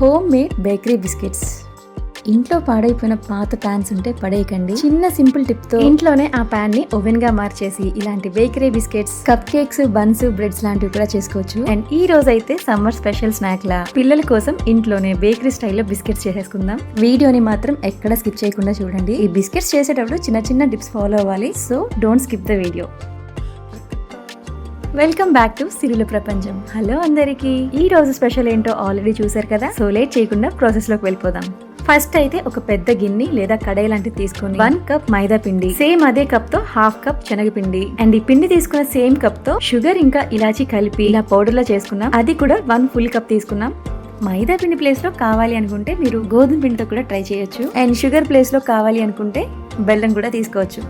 Home made bakery biscuits. ఇంట్లో పాడైపోయిన పాత ప్యాన్స్ ఉంటే పడేయకండి. చిన్న సింపుల్ టిప్తో ఇంట్లోనే ఆ ప్యాన్ని ఓవెన్గా మార్చేసి ఇలాంటి bakery biscuits cupcakes buns breads లాంటివి కూడా చేసుకోవచ్చు. అండ్ ఈ రోజు అయితే సమ్మర్ స్పెషల్ స్నాక్ లా పిల్లల కోసం ఇంట్లోనే బేకరీ స్టైల్లో బిస్కెట్స్ చేసేసుకుందాం. వీడియోని మాత్రం ఎక్కడ స్కిప్ చేయకుండా చూడండి. ఈ బిస్కెట్స్ చేసేటప్పుడు చిన్న చిన్న టిప్స్ ఫాలో అవ్వాలి. So don't skip the video. Welcome back to సిరుల ప్రపంచం. హలో అందరికి. ఈ రోజు స్పెషల్ ఏంటో ఆల్రెడీ చూసారు కదా? సో లేట్ చేయకుండా ప్రాసెస్లోకి వెళ్ళిపోదాం. ఫస్ట్ అయితే ఒక పెద్ద గిన్నె లేదా కడాయి లాంటిది తీసుకొని వన్ కప్ మైదా పిండి సేమ్ అదే కప్తో హాఫ్ కప్ శనగపిండి అండ్ ఈ పిండి తీసుకున్న సేమ్ కప్తో షుగర్ ఇంకా ఇలాచి కలిపి ఇలా పౌడర్లో చేసుకున్నాం. అది కూడా వన్ ఫుల్ కప్ తీసుకున్నాం. మైదా పిండి ప్లేస్లో కావాలి అనుకుంటే మీరు గోధుమ పిండితో కూడా ట్రై చేయొచ్చు. అండ్ షుగర్ ప్లేస్లో కావాలి అనుకుంటే బెల్లం కూడా తీసుకోవచ్చు.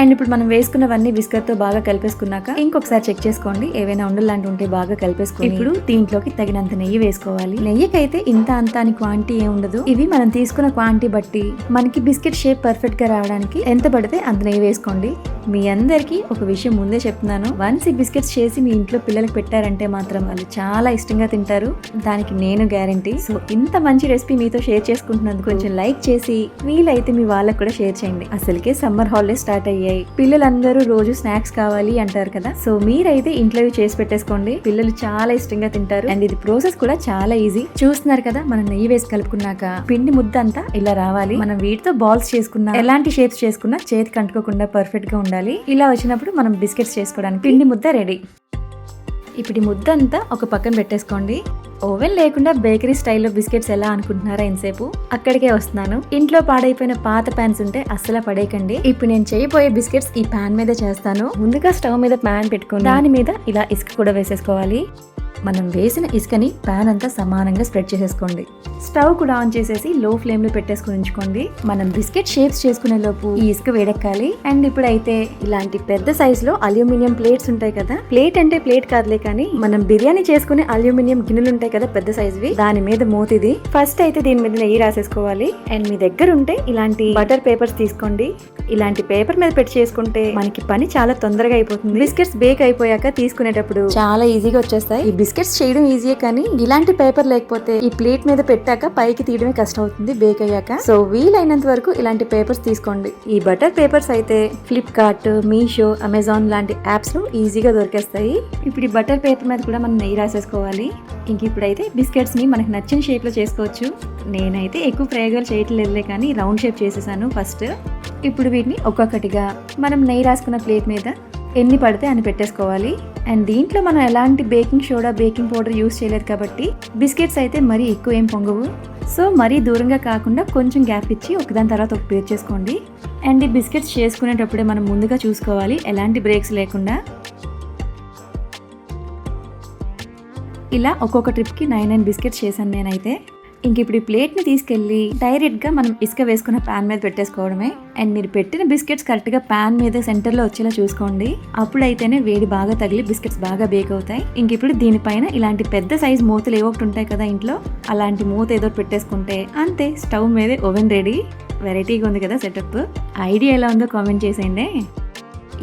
అండ్ ఇప్పుడు మనం వేసుకున్నవన్నీ బిస్కెట్తో బాగా కలిపేసుకున్నాక ఇంకొకసారి చెక్ చేసుకోండి. ఏవైనా ఉండలు లాంటి ఉంటే బాగా కలిపేసుకుని ఇప్పుడు దీంట్లోకి తగినంత నెయ్యి వేసుకోవాలి. నెయ్యికైతే ఇంత అంత అని క్వాంటిటీ ఏం ఉండదు. ఇవి మనం తీసుకున్న క్వాంటిటీ బట్టి మనకి బిస్కెట్ షేప్ పర్ఫెక్ట్గా రావడానికి ఎంత పడితే అంత నెయ్యి వేసుకోండి. మీ అందరికీ ఒక విషయం ముందే చెప్తున్నాను. వన్స్ ఈ బిస్కెట్స్ చేసి మీ ఇంట్లో పిల్లలకు పెట్టారంటే మాత్రం వాళ్ళు చాలా ఇష్టంగా తింటారు. దానికి నేను గ్యారంటీ సో ఇంత మంచి రెసిపీ మీతో షేర్ చేసుకుంటున్నందుకు కొంచెం లైక్ చేసి వీలైతే మీ వాళ్ళకి కూడా షేర్ చేయండి. అసలుకే సమ్మర్ హాలిడేస్ స్టార్ట్ అయ్యాయి. పిల్లలందరూ రోజు స్నాక్స్ కావాలి అంటారు కదా. సో మీరైతే ఇంట్లో చేసి పెట్టేసుకోండి. పిల్లలు చాలా ఇష్టంగా తింటారు. అండ్ ఇది ప్రాసెస్ కూడా చాలా ఈజీ. చూస్తున్నారు కదా మనం నెయ్యి వేసి కలుపుకున్నాక పిండి ముద్ద అంతా ఇలా రావాలి. మనం వీటితో బాల్స్ చేసుకున్నా ఎలాంటి షేప్స్ చేసుకున్నా చేతికి అంటుకోకుండా పర్ఫెక్ట్గా ఉండాలి. ఇలా వచ్చినప్పుడు మనం బిస్కెట్స్ చేసుకోవడానికి పిండి ముద్ద రెడీ. ఇప్పుడు ఈ ముద్ద అంతా ఒక పక్కన పెట్టేసుకోండి. ఓవెన్ లేకుండా బేకరీ స్టైల్లో బిస్కెట్స్ ఎలా అనుకుంటున్నారా ఎంతసేపు అక్కడికే వస్తున్నాను. ఇంట్లో పాడైపోయిన పాత ప్యాన్స్ ఉంటే అస్సలు పడేయకండి. ఇప్పుడు నేను చేయబోయే బిస్కెట్స్ ఈ ప్యాన్ మీద చేస్తాను. ముందుగా స్టవ్ మీద ప్యాన్ పెట్టుకుని దాని మీద ఇలా ఇసుక కూడా వేసేసుకోవాలి. మనం వేసిన ఇసుకని ప్యాన్ అంతా సమానంగా స్ప్రెడ్ చేసేసుకోండి. స్టవ్ కూడా ఆన్ చేసేసి లో ఫ్లేమ్లో పెట్టేసుకుని ఉంచుకోండి. మనం బిస్కెట్ షేప్స్ చేసుకునే లోపు ఈ ఇసుక వేడెక్కాలి. అండ్ ఇప్పుడైతే ఇలాంటి పెద్ద సైజ్లో అల్యూమినియం ప్లేట్స్ ఉంటాయి కదా. ప్లేట్ అంటే ప్లేట్ కాదులే కానీ మనం బిర్యానీ చేసుకునే అల్యూమినియం గిన్నెలు ఉంటాయి కదా పెద్ద సైజువి దాని మీద మూతిది. ఫస్ట్ అయితే దీని మీద నెయ్యి రాసేసుకోవాలి. అండ్ మీ దగ్గర ఉంటే ఇలాంటి బటర్ పేపర్స్ తీసుకోండి. ఇలాంటి పేపర్ మీద పెట్టి చేసుకుంటే మనకి పని చాలా తొందరగా అయిపోతుంది. బిస్కెట్స్ బేక్ అయిపోయాక తీసుకునేటప్పుడు చాలా ఈజీగా వచ్చేస్తాయి. ఈ బిస్కెట్స్ చేయడం ఈజీయే కానీ ఇలాంటి పేపర్ లేకపోతే ఈ ప్లేట్ మీద పెట్టాక పైకి తీయడమే కష్టం అవుతుంది బేక్ అయ్యాక. సో వీలైనంత వరకు ఇలాంటి పేపర్స్ తీసుకోండి. ఈ బటర్ పేపర్స్ అయితే ఫ్లిప్కార్ట్ మీషో అమెజాన్ లాంటి యాప్స్లో ఈజీగా దొరికేస్తాయి. ఇప్పుడు ఈ బటర్ పేపర్ మీద కూడా మనం నెయ్యి రాసేసుకోవాలి. ఇంక ఇప్పుడైతే బిస్కెట్స్ని మనకు నచ్చిన షేప్లో చేసుకోవచ్చు. నేనైతే ఎక్కువ ప్రయోగాలు చేయట్లేదులే కానీ రౌండ్ షేప్ చేసేసాను ఫస్ట్. ఇప్పుడు వీటిని ఒక్కొక్కటిగా మనం నెయ్యి రాసుకున్న ప్లేట్ మీద ఎన్ని పడితే అని పెట్టేసుకోవాలి. అండ్ దీంట్లో మనం ఎలాంటి baking soda baking powder use చేయలేదు కాబట్టి బిస్కెట్స్ అయితే మరీ ఎక్కువ ఏం పొంగవు. సో మరీ దూరంగా కాకుండా కొంచెం గ్యాప్ ఇచ్చి ఒకదాని తర్వాత ఒక పేర్ చేసుకోండి. అండ్ ఈ బిస్కెట్స్ చేసుకునేటప్పుడే మనం ముందుగా చూసుకోవాలి ఎలాంటి బ్రేక్స్ లేకుండా. ఇలా ఒక్కొక్క ట్రిప్కి నైన్ నైన్ బిస్కెట్స్ చేశాను నేనైతే. ఇంక ఇప్పుడు ఈ ప్లేట్ని తీసుకెళ్ళి డైరెక్ట్గా మనం ఇసుక వేసుకున్న ప్యాన్ మీద పెట్టేసుకోవడమే. అండ్ మీరు పెట్టిన బిస్కెట్స్ కరెక్ట్గా ప్యాన్ మీద సెంటర్లో వచ్చేలా చూసుకోండి. అప్పుడైతేనే వేడి బాగా తగిలి బిస్కెట్స్ బాగా బేక్ అవుతాయి. ఇంక ఇప్పుడు దీనిపైన ఇలాంటి పెద్ద సైజ్ మూతలు ఏవో ఒకటి ఉంటాయి కదా ఇంట్లో. అలాంటి మూత ఏదో పెట్టేసుకుంటే అంతే స్టవ్ మీదే ఓవెన్ రెడీ. వెరైటీగా ఉంది కదా సెటప్. ఐడియా ఎలా ఉందో కామెంట్ చేసేయండి.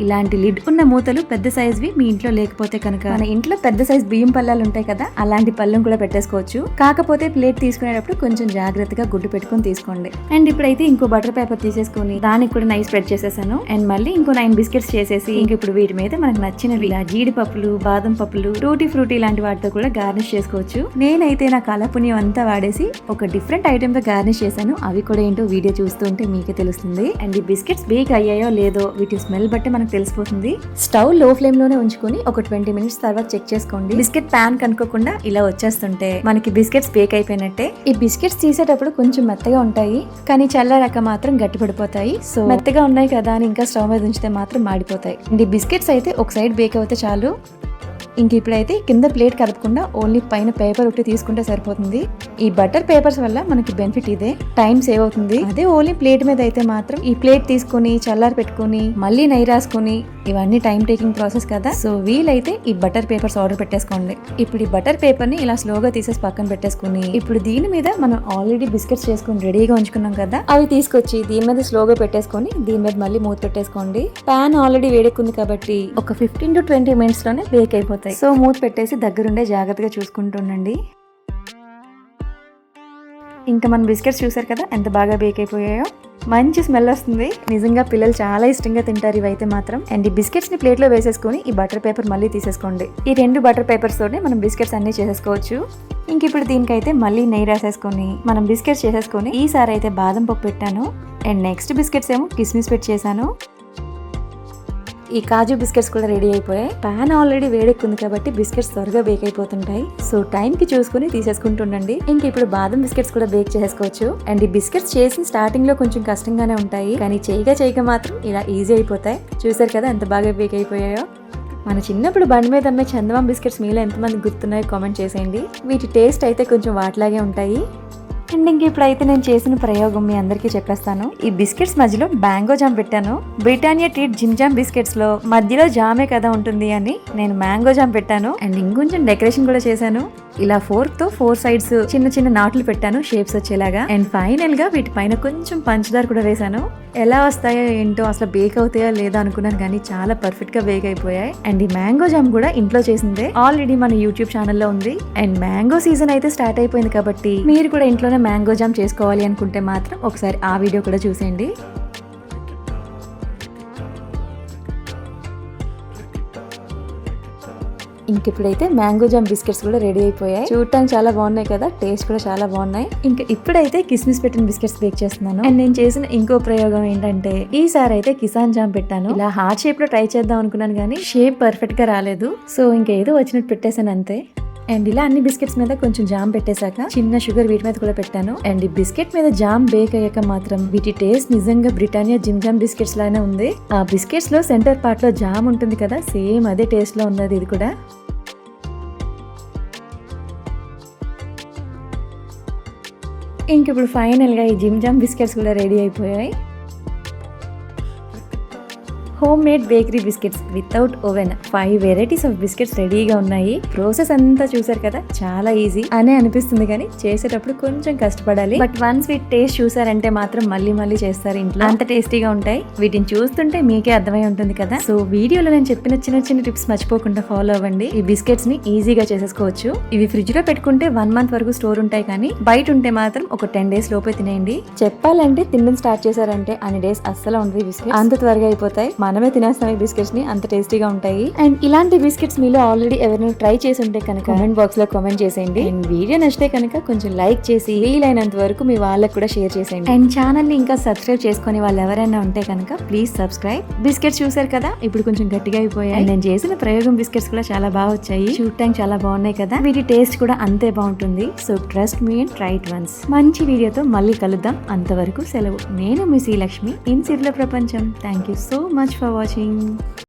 ఇలాంటి లిడ్ ఉన్న మూతలు పెద్ద సైజ్వి మీ ఇంట్లో లేకపోతే కనుక. మన ఇంట్లో పెద్ద సైజ్ బియ్యం పళ్ళాలు ఉంటాయి కదా అలాంటి పళ్ళం కూడా పెట్టేసుకోవచ్చు. కాకపోతే ప్లేట్ తీసుకునేటప్పుడు కొంచెం జాగ్రత్తగా గుడ్డు పెట్టుకొని తీసుకోండి. అండ్ ఇప్పుడైతే ఇంకో బటర్ పేపర్ తీసేసుకుని దానికి కూడా నైస్ స్ప్రెడ్ చేసేసాను. అండ్ మళ్ళీ ఇంకో నైన్ బిస్కెట్స్ చేసేసి ఇంక ఇప్పుడు వీటి మీద మనకు నచ్చినవి ఇలా జీడిపప్పులు బాదం పప్పులు టూటీ ఫ్రూటీ లాంటి వాటితో కూడా గార్నిష్ చేసుకోవచ్చు. నేనైతే నా కలపుణ్యం అంతా వాడేసి ఒక డిఫరెంట్ ఐటమ్తో గార్నిష్ చేశాను. అవి కూడా ఏంటో వీడియో చూస్తుంటే మీకే తెలుస్తుంది. అండ్ ఈ బిస్కెట్స్ బేక్ అయ్యాయో లేదో వీటి స్మెల్ బట్టి మనకు తెలిసిపోతుంది. స్టవ్లో ఫ్లేమ్లోనే ఉంచుకొని ఒక ట్వంటీ మినిట్స్ తర్వాత చెక్ చేసుకోండి. బిస్కెట్ ప్యాన్ కనుక్కోకుండా ఇలా వచ్చేస్తుంటే మనకి బిస్కెట్స్ బేక్ అయిపోయినట్టే. ఈ బిస్కెట్స్ తీసేటప్పుడు కొంచెం మెత్తగా ఉంటాయి కానీ చల్లారాక మాత్రం గట్టి పడిపోతాయి. సో మెత్తగా ఉన్నాయి కదా అని ఇంకా స్టవ్ మీద ఉంచితే మాత్రం మాడిపోతాయి. అండ్ ఈ బిస్కెట్స్ అయితే ఒక సైడ్ బేక్ అవుతే చాలు. ఇంక ఇప్పుడైతే కింద ప్లేట్ కలపకుండా ఓన్లీ పైన పేపర్ ఒకటి తీసుకుంటే సరిపోతుంది. ఈ బటర్ పేపర్స్ వల్ల మనకి బెనిఫిట్ ఇదే. టైం సేవ్ అవుతుంది. అదే ఓన్లీ ప్లేట్ మీద అయితే మాత్రం ఈ ప్లేట్ తీసుకొని చల్లారి పెట్టుకొని మళ్ళీ నెయ్యి రాసుకుని ఇవన్నీ టైం టేకింగ్ ప్రాసెస్ కదా. సో వీలైతే ఈ బటర్ పేపర్స్ ఆర్డర్ పెట్టేసుకోండి. ఇప్పుడు ఈ బటర్ పేపర్ని ఇలా స్లోగా తీసేసి పక్కన పెట్టేసుకుని ఇప్పుడు దీని మీద మనం ఆల్రెడీ బిస్కెట్స్ చేసుకుని రెడీగా ఉంచుకున్నాం కదా. అవి తీసుకొచ్చి దీని మీద స్లోగా పెట్టేసుకొని దీని మీద మళ్ళీ మూత పెట్టేసుకోండి. పాన్ ఆల్రెడీ వేడెక్కుంది కాబట్టి ఒక ఫిఫ్టీన్ టు ట్వంటీ మినిట్స్లోనే బేక్ అయిపోతాయి. సో మూత పెట్టేసి దగ్గరుండే జాగ్రత్తగా చూసుకుంటుండండి ఇంకా మన బిస్కెట్స్ చూసారు కదా ఎంత బాగా బేక్ అయిపోయాయో. మంచి స్మెల్ వస్తుంది. నిజంగా పిల్లలు చాలా ఇష్టంగా తింటారు ఇవైతే మాత్రం. అండ్ ఈ బిస్కెట్స్ని ప్లేట్లో వేసేసుకొని ఈ బటర్ పేపర్ మళ్ళీ తీసేసుకోండి. ఈ రెండు బటర్ పేపర్స్ తోనే మనం బిస్కెట్స్ అన్ని చేసేసుకోవచ్చు. ఇంక ఇప్పుడు దీనికైతే మళ్ళీ నెయ్యి రాసేసుకొని మనం బిస్కెట్స్ చేసేసుకొని ఈసారి అయితే బాదం పప్పు పెట్టాను. అండ్ నెక్స్ట్ బిస్కెట్స్ ఏమో కిస్మిస్ పెట్టి చేశాను. ఈ కాజు బిస్కెట్స్ కూడా రెడీ అయిపోయాయి. పాన్ ఆల్రెడీ వేడెక్కుంది కాబట్టి బిస్కెట్స్ త్వరగా బేక్ అయిపోతుంటాయి. సో టైం కి చూసుకుని తీసేసుకుంటుండండి ఇంక ఇప్పుడు బాదం బిస్కెట్స్ కూడా బేక్ చేసుకోవచ్చు. అండ్ ఈ బిస్కెట్స్ చేసిన స్టార్టింగ్లో కొంచెం కష్టంగానే ఉంటాయి. కానీ చేయగా చేయగా మాత్రం ఇలా ఈజీ అయిపోతాయి. చూసారు కదా ఎంత బాగా బేక్ అయిపోయాయో? మన చిన్నప్పుడు బండి మీద అమ్మే చందమా బిస్కెట్స్ మీలో ఎంతమంది గుర్తున్నాయో కామెంట్ చేసేయండి. వీటి టేస్ట్ అయితే కొంచెం వాటిలాగే ఉంటాయి. అండ్ ఇంక ఇప్పుడైతే నేను చేసిన ప్రయోగం మీ అందరికీ చెప్పేస్తాను. ఈ బిస్కెట్స్ మధ్యలో మ్యాంగో జామ్ పెట్టాను. బ్రిటానియా ట్రీట్ జిమ్ జామ్ బిస్కెట్స్లో మధ్యలో జామే కదా ఉంటుంది అని నేను మ్యాంగో జామ్ పెట్టాను. అండ్ ఇంకొంచెం డెకరేషన్ కూడా చేశాను. ఇలా ఫోర్క్తో ఫోర్ సైడ్స్ చిన్న చిన్న నాట్లు పెట్టాను షేప్స్ వచ్చేలాగా. అండ్ ఫైనల్గా వీటి పైన కొంచెం పంచదార కూడా వేసాను ఎలా వస్తాయో ఏంటో అసలు బేక్ అవుతాయో లేదా అనుకున్నాను కానీ చాలా పర్ఫెక్ట్గా బేక్ అయిపోయాయి. అండ్ ఈ మ్యాంగో జామ్ కూడా ఇంట్లో చేసిందే. ఆల్రెడీ మన యూట్యూబ్ ఛానల్లో ఉంది. అండ్ మ్యాంగో సీజన్ అయితే స్టార్ట్ అయిపోయింది కాబట్టి మీరు కూడా ఇంట్లోనే మ్యాంగో జామ్ చేసుకోవాలి అనుకుంటే మాత్రం ఒకసారి ఆ వీడియో కూడా చూసేయండి. ఇంక ఇప్పుడైతే మ్యాంగో జామ్ బిస్కెట్స్ కూడా రెడీ అయిపోయాయి. చూడటానికి చాలా బాగున్నాయి కదా టేస్ట్ కూడా చాలా బాగున్నాయి. ఇంకా ఇప్పుడైతే కిస్మిస్ పెట్టిన బిస్కెట్స్ బేక్ చేస్తున్నాను. అండ్ నేను చేసిన ఇంకో ప్రయోగం ఏంటంటే ఈసారి అయితే కిసాన్ జామ్ పెట్టాను. ఇలా హార్ట్ షేప్లో ట్రై చేద్దాం అనుకున్నాను కానీ షేప్ పర్ఫెక్ట్గా రాలేదు. సో ఇంకా ఏదో వచ్చినట్టు పెట్టేశాను అంతే. అండ్ ఇలా అన్ని బిస్కెట్స్ మీద కొంచెం జామ్ పెట్టేశాక చిన్న షుగర్ వీటి మీద కూడా పెట్టాను. అండ్ ఈ బిస్కెట్ మీద జామ్ బేక్ అయ్యాక మాత్రం వీటి టేస్ట్ నిజంగా బ్రిటానియా జిమ్ జామ్ బిస్కెట్స్ లానే ఉంది. ఆ బిస్కెట్స్లో సెంటర్ పార్ట్లో జామ్ ఉంటుంది కదా సేమ్ అదే టేస్ట్లో ఉన్నది ఇది కూడా. ఇంక ఇప్పుడు ఫైనల్గా ఈ జిమ్ జామ్ బిస్కెట్స్ కూడా రెడీ అయిపోయాయి. Homemade bakery biscuits without oven. Five varieties of biscuits రెడీగా ఉన్నాయి. ప్రాసెస్ అంతా చూసారు కదా? చాలా ఈజీ అనే అనిపిస్తుంది కానీ చేసేటప్పుడు కొంచెం కష్టపడాలి. బట్ వన్స్ వీటి టేస్ట్ చూసారంటే మాత్రం మళ్ళీ మళ్ళీ చేస్తారు ఇంట్లో. అంత టేస్టీగా ఉంటాయి. వీటిని చూస్తుంటే మీకే అర్థమై ఉంటుంది కదా? సో వీడియోలో నేను చెప్పిన చిన్న చిన్న టిప్స్ మర్చిపోకుండా ఫాలో అవ్వండి. ఈ బిస్కెట్స్ని ఈజీగా చేసేసుకోవచ్చు. ఇవి ఫ్రిడ్జ్లో పెట్టుకుంటే వన్ మంత్ వరకు స్టోర్ ఉంటాయి కానీ బయట ఉంటే మాత్రం ఒక టెన్ డేస్ లోపే తినేయండి. చెప్పాలంటే తినడం స్టార్ట్ చేశారంటే అన్ని డేస్ అస్సలు ఉండదు బిస్కెట్ అంత త్వరగా అయిపోతాయి. మనమే తినేస్తాం ఈ బిస్కెట్స్ని అంత టేస్టీగా ఉంటాయి. అండ్ ఇలాంటి బిస్కెట్స్ మీలో ఆల్రెడీ ఎవరైనా ట్రై చేసి ఉంటే కనుక కామెంట్ బాక్స్లో కామెంట్ చేసేయండి. అండ్ వీడియో నచ్చితే కనుక కొంచెం లైక్ చేసి వీలైనంత వరకు మీ వాళ్ళకి కూడా షేర్ చేసేయండి. అండ్ ఛానల్ని ఇంకా సబ్స్క్రైబ్ చేసుకునే వాళ్ళు ఎవరైనా ఉంటే కనుక ప్లీజ్ సబ్స్క్రైబ్. బిస్కెట్స్ చూసారు కదా ఇప్పుడు కొంచెం గట్టిగా అయిపోయాయి. నేను చేసిన ప్రయోగం బిస్కెట్స్ కూడా చాలా బాగా వచ్చాయి. చూడటానికి చాలా బాగున్నాయి కదా. వీటి టేస్ట్ కూడా అంతే బాగుంటుంది. So trust me and try it once. మంచి వీడియోతో మళ్ళీ కలుద్దాం. అంతవరకు సెలవు. నేను మీ శ్రీలక్ష్మి ఇన్ సిర్ల ప్రపంచం. Thank you so much for watching